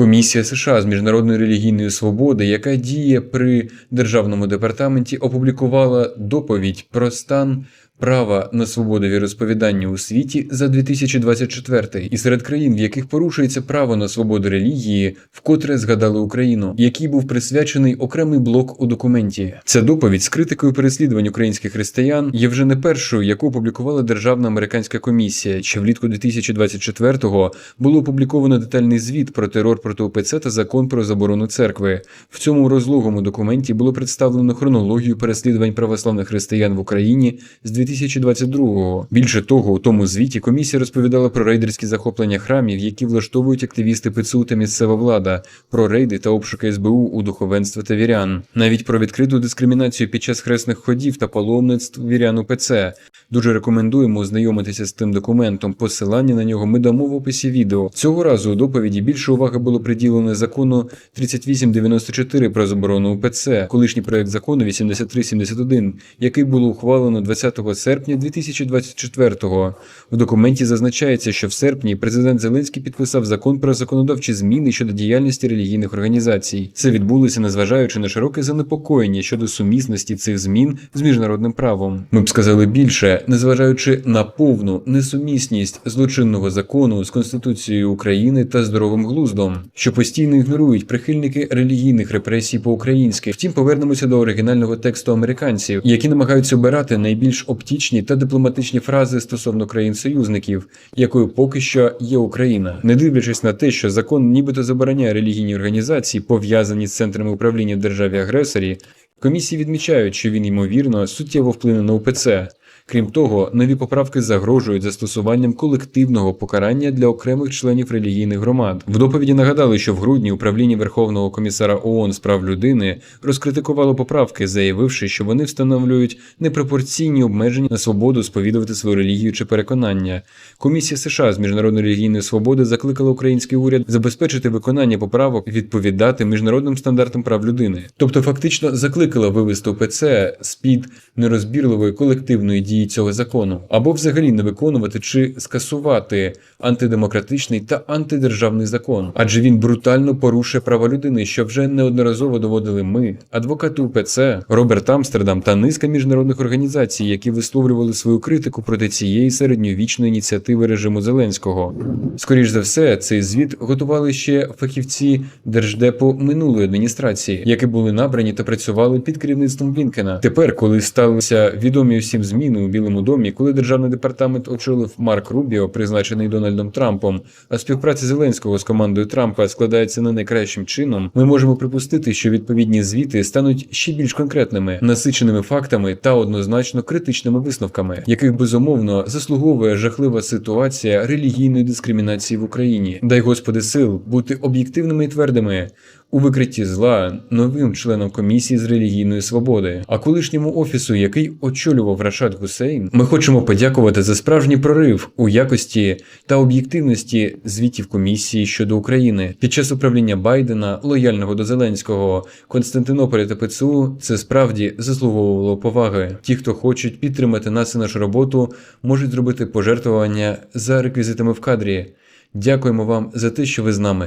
Комісія США з міжнародної релігійної свободи, яка діє при державному департаменті, опублікувала доповідь про стан права на свободу віросповідання у світі за 2024 і серед країн, в яких порушується право на свободу релігії, вкотре згадали Україну, який був присвячений окремий блок у документі. Ця доповідь з критикою переслідувань українських християн є вже не першою, яку опублікувала Державна американська комісія. Ще влітку 2024-го було опубліковано детальний звіт про терор проти УПЦ та закон про заборону церкви. В цьому розлогому документі було представлено хронологію переслідувань православних християн в Україні з 2022-го. Більше того, у тому звіті комісія розповідала про рейдерські захоплення храмів, які влаштовують активісти ПЦУ та місцева влада, про рейди та обшуки СБУ у духовенства та вірян, навіть про відкриту дискримінацію під час хресних ходів та паломництв вірян УПЦ. Дуже рекомендуємо ознайомитися з тим документом. Посилання на нього ми дамо в описі відео. Цього разу у доповіді більше уваги було приділено закону 3894 про заборону УПЦ, колишній проект закону 8371, який було ухвалено 20 серпня 2024-го. В документі зазначається, що в серпні президент Зеленський підписав закон про законодавчі зміни щодо діяльності релігійних організацій. Це відбулося незважаючи на широке занепокоєння щодо сумісності цих змін з міжнародним правом. Ми б сказали більше, незважаючи на повну несумісність злочинного закону з Конституцією України та здоровим глуздом, що постійно ігнорують прихильники релігійних репресій по-українськи. Втім, повернемося до оригінального тексту американців, які намагаються обирати найбільш оптічні та дипломатичні фрази стосовно країн-союзників, якою поки що є Україна, не дивлячись на те, що закон нібито забороняє релігійні організації, пов'язані з центрами управління державі агресорі. Комісії відмічають, що він ймовірно суттєво вплине на УПЦ. Крім того, нові поправки загрожують застосуванням колективного покарання для окремих членів релігійних громад. В доповіді нагадали, що в грудні управління Верховного комісара ООН з прав людини розкритикувало поправки, заявивши, що вони встановлюють непропорційні обмеження на свободу сповідувати свою релігію чи переконання. Комісія США з міжнародної релігійної свободи закликала український уряд забезпечити виконання поправок відповідати міжнародним стандартам прав людини, тобто фактично закликала вивести УПЦ з під нерозбірливої колективної дії цього закону, або взагалі не виконувати чи скасувати антидемократичний та антидержавний закон, адже він брутально порушує права людини, що вже неодноразово доводили ми, адвокати УПЦ, Роберт Амстердам та низка міжнародних організацій, які висловлювали свою критику проти цієї середньовічної ініціативи режиму Зеленського. Скоріш за все, цей звіт готували ще фахівці держдепу минулої адміністрації, які були набрані та працювали під керівництвом Блінкена. Тепер, коли сталися відомі усім зміни у Білому домі, коли державний департамент очолив Марк Рубіо, призначений Дональдом Трампом, а співпраця Зеленського з командою Трампа складається не найкращим чином, ми можемо припустити, що відповідні звіти стануть ще більш конкретними, насиченими фактами та однозначно критичними висновками, яких безумовно заслуговує жахлива ситуація релігійної дискримінації в Україні. Дай Господи сил бути об'єктивними і твердими. У викритті зла новим членом комісії з релігійної свободи, а колишньому офісу, який очолював Рашад Гусейн, ми хочемо подякувати за справжній прорив у якості та об'єктивності звітів комісії щодо України під час управління Байдена, лояльного до Зеленського, Константинополя та ПЦУ. Це справді заслуговувало поваги. Ті, хто хочуть підтримати нас і нашу роботу, можуть зробити пожертвування за реквізитами в кадрі. Дякуємо вам за те, що ви з нами.